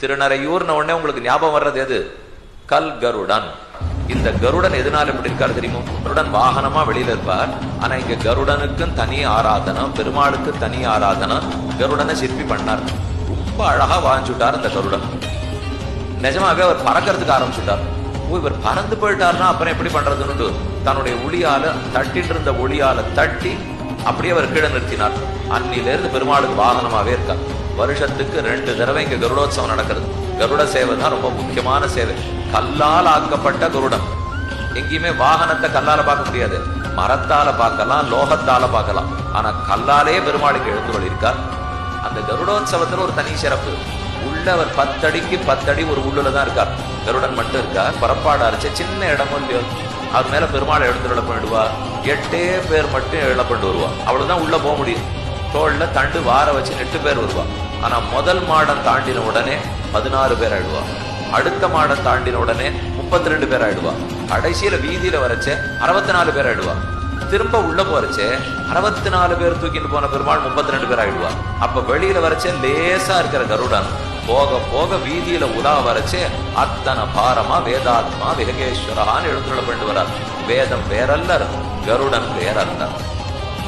திருநறையூர்னு உடனே உங்களுக்கு ஞாபகம் வர்றது எது? கல் கருடன். இந்த கருடன் எதனால எப்படி இருக்காரு தெரியுமோ? கருடன் வாகனமா வெளியில இருப்பார். ஆனா இங்க கருடனுக்கும் தனி ஆராதனம் பெருமாளுக்கு தனி ஆராதனம் கருடனை சிற்பி பண்ணார். ரொம்ப அழகா வாழ்ந்துட்டார் அந்த கருடன். நிஜமாவே அவர் பறக்கிறதுக்கு ஆரம்பிச்சுட்டார். ஓ இவர் பறந்து போயிட்டாருன்னா அப்புறம் எப்படி பண்றதுன்னு தன்னுடைய ஒளியால தட்டிட்டு இருந்த ஒளியால தட்டி அப்படியே அவர் கீழே நிறுத்தினார். அன்னில இருந்து பெருமாளுக்கு வாகனமாவே இருக்கார். வருஷத்துக்கு ரெண்டு தடவை இங்க கருடோத்சவம் நடக்கிறது. கருட சேவை தான் ரொம்ப முக்கியமான சேவை. கல்லால் ஆக்கப்பட்ட கருடம். எங்கேயுமே வாகனத்தை கல்லால பார்க்க முடியாது. மரத்தால பார்க்கலாம் லோகத்தால பார்க்கலாம். ஆனா கல்லாலே பெருமாளுக்கு எழுந்து இருக்கார் அந்த கருடோத்சவத்துல ஒரு தனி சிறப்பு. உள்ள அவர் பத்தடிக்கு பத்தடி ஒரு உள்ளுல தான் இருக்கார். கருடன் மட்டும் இருக்கார் பரப்பாடு அரைச்ச சின்ன இடமும் இல்லையோ? அவர் மேல பெருமாளை எழுந்து பண்ணிடுவா? எட்டே பேர் மட்டும் எழப்பண்டு வருவா. அவ்வளவுதான் உள்ள போக முடியும். தோல்ல தண்டு வார வச்சு எட்டு பேர் வருவா. ஆனா முதல் மாடம் தாண்டின உடனே பதினாறு பேர் ஆயிடுவா. அடுத்த மாடம் தாண்டின உடனே முப்பத்தி ரெண்டு பேர் ஆயிடுவா. கடைசியில வீதியில வரைச்ச அறுபத்தி நாலு பேர் ஆயிடுவா. திரும்ப உள்ள போறச்சே அறுபத்தி நாலு பேர் தூக்கிட்டு போன பெருமாள் முப்பத்தி ரெண்டு பேர் ஆயிடுவா. அப்ப வெளியில வரைச்சே லேசா இருக்கிற கருடன். போக போக வீதியில உலா வரைச்சே அத்தனை பாரமா வேதாத்மா விககேஸ்வரான்னு எழுந்துள்ள பண்ணிட்டு வரார். வேதம் வேறல்லர் கருடன் வேறல்லர்